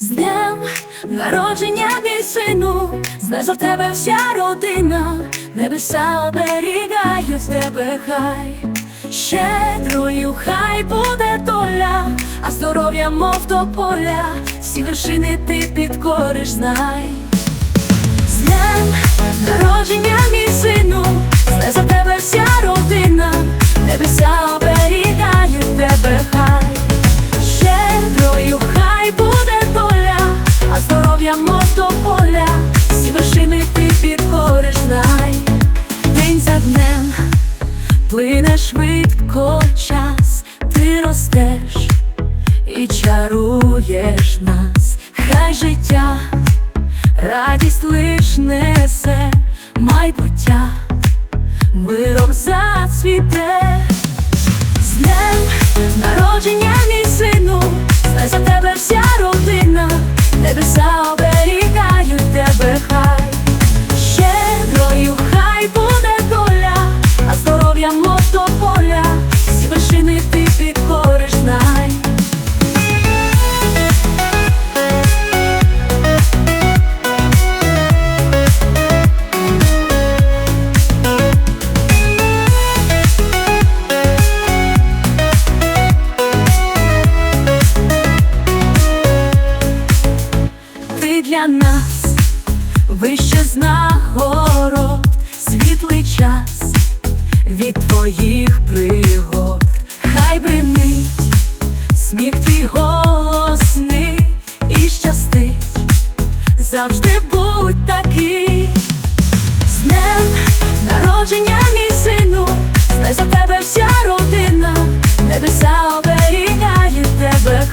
З днем народження мій сину, знай за тебе вся родина, небеса оберігають тебе хай, щедрою хай буде доля, а здоров'я, мов до поля, всі вершини ти підкориш, знай. З днем народження мій сину, знай за тебе вся родина, радість лиш несе майбуття, миром зацвіте. З днем народження мій сину, знай за тебе твоїх пригод, хай бринить сміх твій голосний і щастить, завжди будь такий. З днем народження мій сину, знай за тебе вся родина, небеса оберігає тебе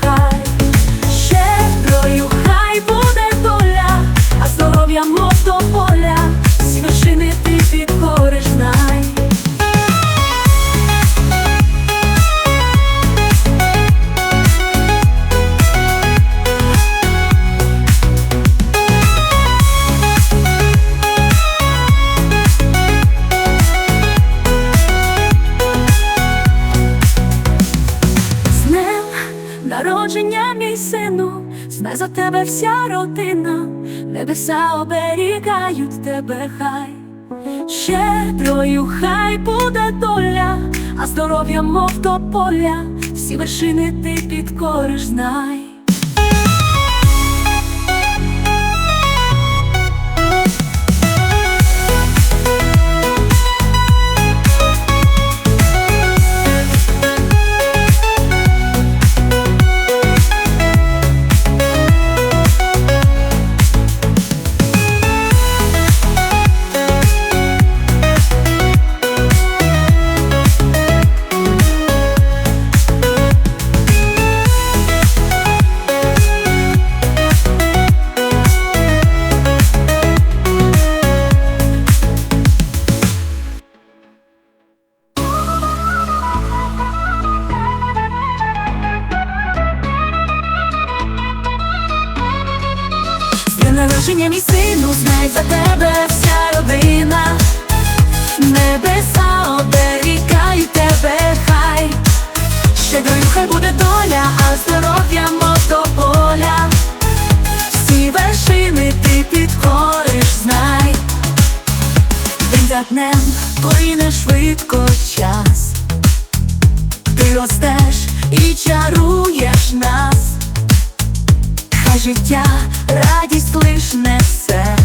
за тебе вся родина, небеса оберігають тебе хай, щедрою хай буде доля, а здоров'я мов до поля, всі вершини ти підкориш, знай. Днем мій сину, знай за тебе вся родина, небеса оберігають тебе хай, щедрою хай буде доля, а здоров'я мов до поля, всі вершини ти підкориш, знай, день за днем плине швидко час, ти ростеш і чаруєш нас. Хай життя радість лиш несе,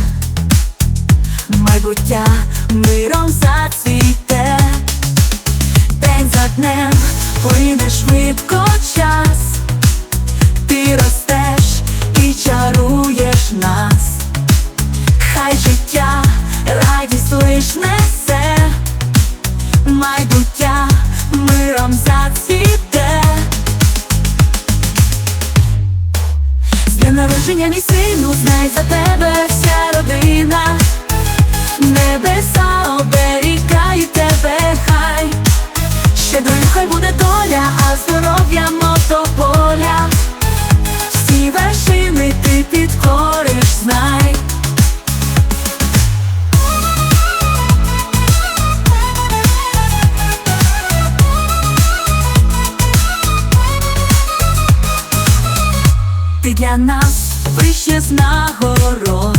майбуття миром зацвіте, день за днем плине швидко час, ти ростеш і чаруєш нас, хай життя радість лиш для нас вище з нагород,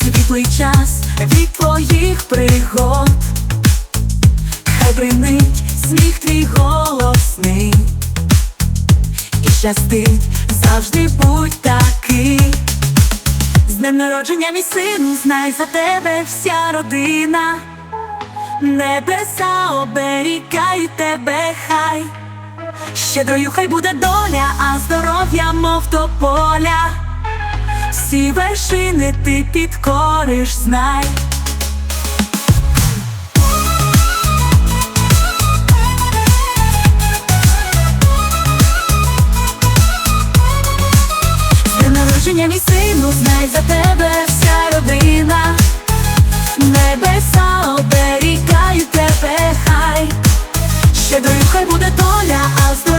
світлий час від твоїх пригод, хай бринить сміх твій голосний, і щастить завжди будь такий. З днем народження, мій сину, знай за тебе вся родина. Небеса оберігають тебе, хай. Щедрою хай буде доля, а здоров'я, мов то поля. Всі вершини ти підкориш, знай. З народження, мій сину, знай за тебе вся родина. Небеса оберігають тебе, хай. Буде доля, а мов